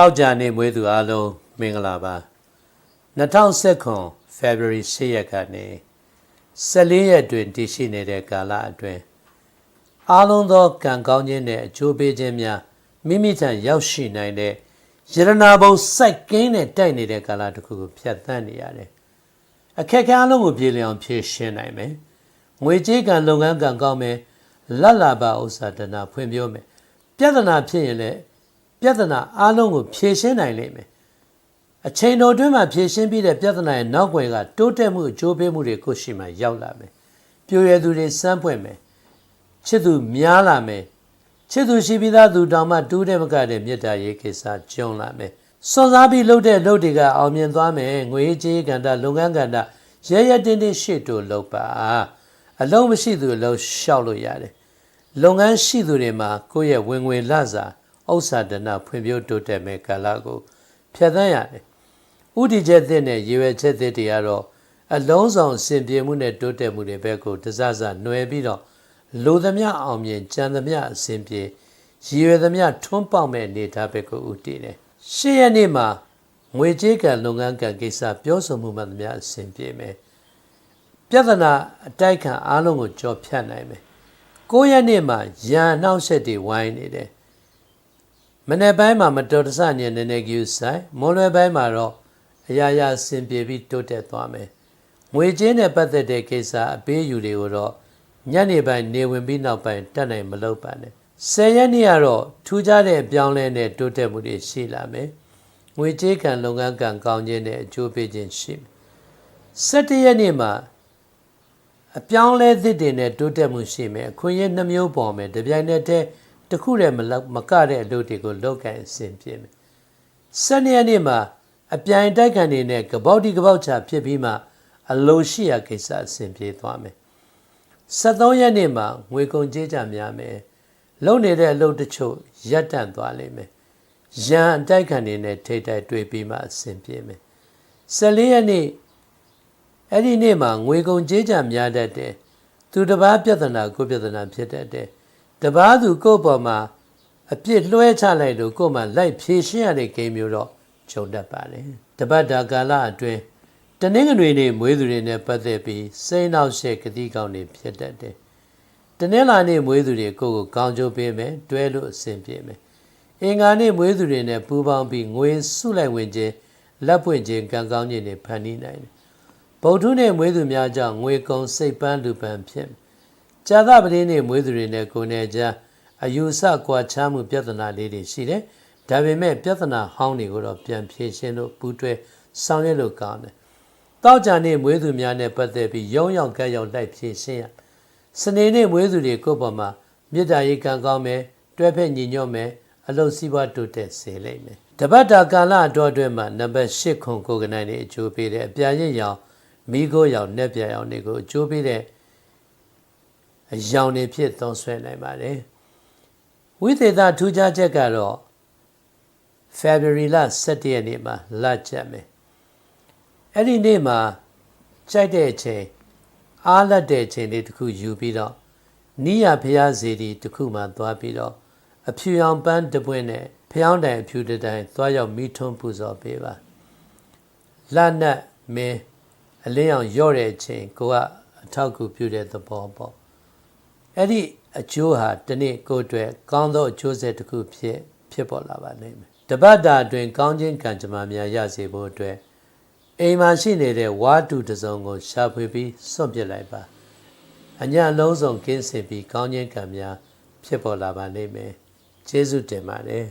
တောက်ကြနေမွေးသူအားလုံးမင်္ဂလာပါ2019 February 10ရက်ကနေ14ရက်တွင်တည်ရှိနေတဲ့ကာလအတွင်းအားလုံးသောကံကောင်းခြင်းနဲ့အကျိုးပေးခြင်းများမိမိထံရောက်ရှိနိုင်တဲ့ယရနာဘုံစိုက်ကင်းနဲ့တိုက်နေတဲ့ကာလတစ်ခုကိုဖြတ်သန်းနေရတယ်အခက်အခဲအလုံးကိုပြေလည်အောင်ဖြေရှင်းနိုင်မယ်ငွေကြေးကံလုပ်ငန်းကံကောင်းမယ်လတ်လာပါဥစ္စာဒနာဖွင့်ပြောမယ်ပြဿနာဖြစ်ရင်လည်း ပြဿနာအလုံးကိုဖြေရှင်းနိုင်လိမ့်မယ်အချိန်တော်တွင်းမှာဖြေရှင်းပြီးတဲ့ပြဿနာရဲ့နောက်ွယ်ကတိုးတက်မှုအကျိုးပေးမှုတွေကိုရှိမှရောက်လာမယ်ပြိုရသူတွေစမ်းဖွင့်မယ်ချစ်သူများလာမယ်ချစ်သူရှိပြီးသားသူတောင်မှတူးတဲ့မကတဲ့မေတ္တာရေးကိစ္စကျုံလာမယ်စွန်စားပြီးလှုပ်တဲ့လှုပ်တွေကအောင်မြင်သွားမယ်ငွေကြေးကဏ္ဍလုပ်ငန်းကဏ္ဍရဲရဲတင်းတင်းရှေ့တိုးလုပ်ပါအလုံးမရှိသူအလုံးရှောက်လို့ရတယ်လုပ်ငန်းရှိသူတွေမှာကိုယ့်ရဲ့ဝင်ငွေလစာ ဥစ္စာဒနာဖွံ့ဖြိုးတိုးတက်မဲ့ကာလကိုဖြတ်သန်းရတယ်ဥတီချက်သစ်နဲ့ရေရွယ်ချက်သစ်တွေကတော့အလုံးစုံစင်ပြေမှုနဲ့တိုးတက်မှုတွေဘက်ကိုတစစຫນွယ်ပြီးတော့လိုသမျှအောင်မြင်ကြံသမျှအစဉ်ပြေရည်ရွယ်သမျှထွန်းပေါက်မဲ့အနေထားဘက်ကိုဥတည်တယ်ရှေ့ရက်နေ့မှာငွေကြေးကံလုပ်ငန်းကံကိစ္စပြောဆိုမှုမှသမျှအစဉ်ပြေမယ်ပြဿနာအတိုက်ခံအားလုံးကိုကြော်ဖြတ်နိုင်မယ်ကိုရက်နေ့မှာရန်နှောက်ရက်တွေဝိုင်းနေတယ် မနေ့ပိုင်းမှာမတော်တဆညနေနေကျူဆိုင်မွန်လွယ်ပိုင်းမှာတော့အရာရာအစဉ်ပြေပြီးတိုးတက်သွားမယ်ငွေကြေးနဲ့ပတ်သက်တဲ့ကိစ္စအပေးယူတွေကိုတော့ညနေပိုင်းနေဝင်ပြီးနောက်ပိုင်းတက်နိုင်မလုပ်ပါနဲ့ဆယ်ရက်နေ့ကတော့ထူးခြားတဲ့အပြောင်းလဲနဲ့တိုးတက်မှုတွေရှိလာမယ်ငွေကြေးကံလုပ်ငန်းကံကောင်းခြင်းနဲ့အကျိုးပေးခြင်းရှိမယ်၁၇ရက်နေ့မှာအပြောင်းလဲသစ်တွေနဲ့တိုးတက်မှုရှိမယ်အခွင့်အရေးနှမျိုးပေါ်မယ်တပြိုင်နက်တည်း တစ်ခုတည်းမလောက်မကတဲ့အလုပ်တွေကိုလုပ်ကိုင်အဆင်ပြေမယ်၁၂ရက်နေ့မှာအပြိုင်တိုက်ခံနေနဲ့ကပောက်တီကပောက်ချဖြစ်ပြီးမှအလိုရှိရာကိစ္စအဆင်ပြေသွားမယ်73ရက်နေ့မှာငွေကုန်ကြေးကြများမယ်လုံနေတဲ့အလုပ်တချို့ရပ်တန့်သွားလိမ့်မယ်ရန်အတိုက်ခံနေနဲ့ထိတ်တိုက်တွေ့ပြီးမှအဆင်ပြေမယ်14ရက်နေ့အဲ့ဒီနေ့မှာငွေကုန်ကြေးကြများတတ်တယ်သူတစ်ပါးပြဿနာကိုပြဿနာဖြစ်တတ်တယ် တပားသူကိုယ့်ပေါ်မှာအပြစ်လွှဲချလိုက်လို့ကိုယ်မှလိုက်ဖြေရှင်းရတဲ့ကိန်းမျိုးတော့ဂျုံတတ်ပါလေတပတ်တာကာလအတွင်းတနင်္ဂနွေနေ့မွေးသူတွေနဲ့ပတ်သက်ပြီးစိတ်နှောက်ရှက်ကတိကောင်းတွေဖြစ်တတ်တယ်တနင်္လာနေ့မွေးသူတွေကိုယ့်ကိုကောင်းကျိုးပေးမယ်တွဲလို့အဆင်ပြေမယ်အင်္ဂါနေ့မွေးသူတွေနဲ့ပူးပေါင်းပြီးငွေစုလိုက်ဝင်ခြင်းလက်ပွင့်ခြင်းကံကောင်းခြင်းတွေဖန်တီးနိုင်တယ်ဗုဒ္ဓနဲ့မွေးသူများကြောင့်ငွေကုန်စိတ်ပန်းလူပန်းဖြစ် ကြာသပတေးနေ့မွေးသူတွေနဲ့ကိုယ်နဲ့ကြားအယူဆကွာခြားမှုပြဿနာလေးတွေရှိတယ်။ဒါပေမဲ့ပြဿနာဟောင်းတွေကိုတော့ပြန်ဖြေရှင်းလို့ပူးတွဲဆောင်ရွက်လို့ကောင်းတယ်။တောက်ကြနေ့မွေးသူများနဲ့ပတ်သက်ပြီးရုံရောက်ကက်ရောက်လိုက်ဖြေရှင်းရ။စနေနေ့မွေးသူတွေကိုယ့်ပေါ်မှာမေတ္တာရိကံကောင်းမယ်တွဲဖက်ညီညွတ်မယ်အလုံးစည်းဝါးတိုးတက်စေလိမ့်မယ်။တပတ်တာကာလအတွင်းမှာနံပါတ်၈ခုကိုကနိုင်နေအကျိုးပေးတဲ့အပြာရင့်ရောင်မိခိုးရောင်နဲ့ပြရောင်တွေကိုအကျိုးပေးတဲ့ အယောင်တွေဖြစ်သုံးဆွဲနိုင်ပါတယ်ဝိသေသထူးခြားချက်ကတော့ February လ17ရက်နေ့မှာလကျက်မယ်အဲ့ဒီနေ့မှာကြိုက်တဲ့အချိန်အားလက်တဲ့အချိန်လေးတစ်ခုယူပြီးတော့နိယဖျားစီတီတစ်ခုမှသွားပြီးတော့အဖြူရောင်ပန်းတပွင့်နဲ့ဖျောင်းတိုင်အဖြူတိုင်သွားရောက်မိထွန်းပူဇော်ပေးပါလနတ်မင်းအလင်းအောင်ရော့တဲ့အချိန်ကိုကအထောက်ကူပြုတဲ့သဘောပေါ့ အဲ့ဒီအကျိုးဟာဒီနေ့ကိုယ်အတွက်ကောင်းသောအကျိုးဆက်တစ်ခုဖြစ်ဖြစ်ပေါ်လာပါလိမ့်မယ်တပတ်တာအတွင်းကောင်းခြင်းကံကြမ္မာများရစေဖို့အတွက်အိမ်မှာရှိနေတဲ့ဝါတူတစုံကိုရှာဖွေပြီးစွန့်ပစ်လိုက်ပါအညာလုံးစုံကင်းစင်ပြီးကောင်းခြင်းကံများဖြစ်ပေါ်လာပါလိမ့်မယ်ကျေးဇူးတင်ပါတယ်